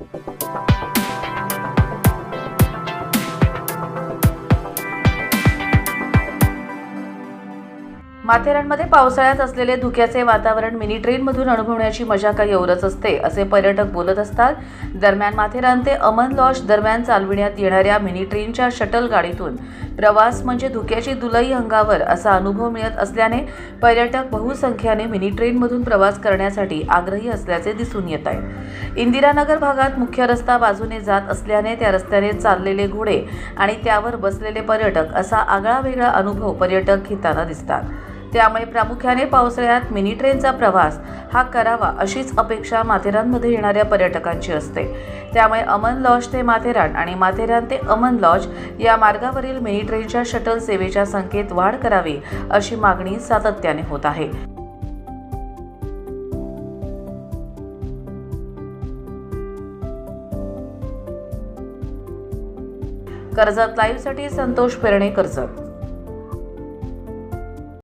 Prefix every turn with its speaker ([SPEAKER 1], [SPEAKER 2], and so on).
[SPEAKER 1] Thank you. माथेरानमध्ये पावसाळ्यात असलेले धुक्याचे वातावरण मिनी ट्रेनमधून अनुभवण्याची मजा काही एवढंच असते असे पर्यटक बोलत असतात. दरम्यान माथेरान ते अमन लॉज दरम्यान चालविण्यात येणाऱ्या मिनी ट्रेनच्या शटल गाडीतून प्रवास म्हणजे धुक्याची दुलई अंगावर असा अनुभव मिळत असल्याने पर्यटक बहुसंख्याने मिनी ट्रेनमधून प्रवास करण्यासाठी आग्रही असल्याचे दिसून येत आहे. इंदिरानगर भागात मुख्य रस्ता बाजूने जात असल्याने त्या रस्त्याने चाललेले घोडे आणि त्यावर बसलेले पर्यटक असा आगळा वेगळा अनुभव पर्यटक घेताना दिसतात. त्यामुळे प्रामुख्याने पावसाळ्यात मिनी ट्रेनचा प्रवास हा करावा अशीच अपेक्षा माथेरानमध्ये येणाऱ्या पर्यटकांची असते. त्यामुळे अमन लॉज ते माथेरान आणि माथेरान ते अमन लॉज या मार्गावरील मिनी ट्रेनच्या शटल सेवेच्या संख्येत वाढ करावी अशी मागणी सातत्याने होत आहे. कर्जत लाईव्हसाठी संतोष पेरणे कर्जत.